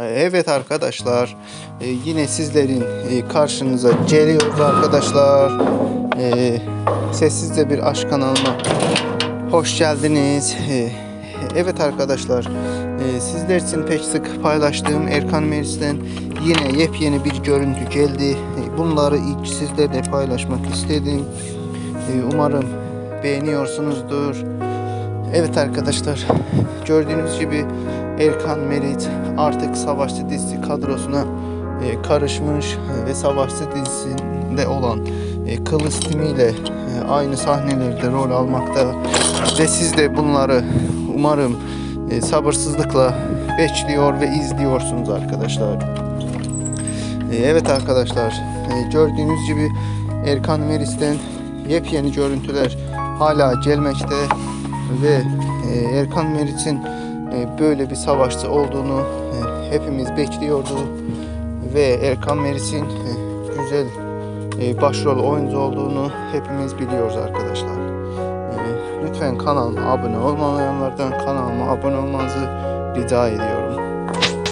Evet arkadaşlar e, yine sizlerin e, karşınıza geliyoruz arkadaşlar. E, Sessizce bir aşk kanalıma hoş geldiniz. Evet arkadaşlar sizler için pek sık paylaştığım Erkan Meris'ten yine yepyeni bir görüntü geldi. Bunları ilk sizlerle paylaşmak istedim. Umarım beğeniyorsunuzdur. Evet arkadaşlar gördüğünüz gibi Erkan Merit artık Savaşçı dizisi kadrosuna e, karışmış ve Savaşçı dizisinde olan e, Kılıç timiyle e, aynı sahnelerde rol almakta ve siz de bunları umarım e, sabırsızlıkla bekliyor ve izliyorsunuz arkadaşlar. E, Evet arkadaşlar e, gördüğünüz gibi Erkan Meris'ten yepyeni görüntüler hala gelmekte ve e, Erkan Merit'in e, böyle bir savaşçı olduğunu e, hepimiz bekliyordu ve Erkan Merit'in e, güzel e, başrol oyuncu olduğunu hepimiz biliyoruz arkadaşlar. E, Lütfen kanalıma abone olmayanlardan kanalıma abone olmanızı rica ediyorum.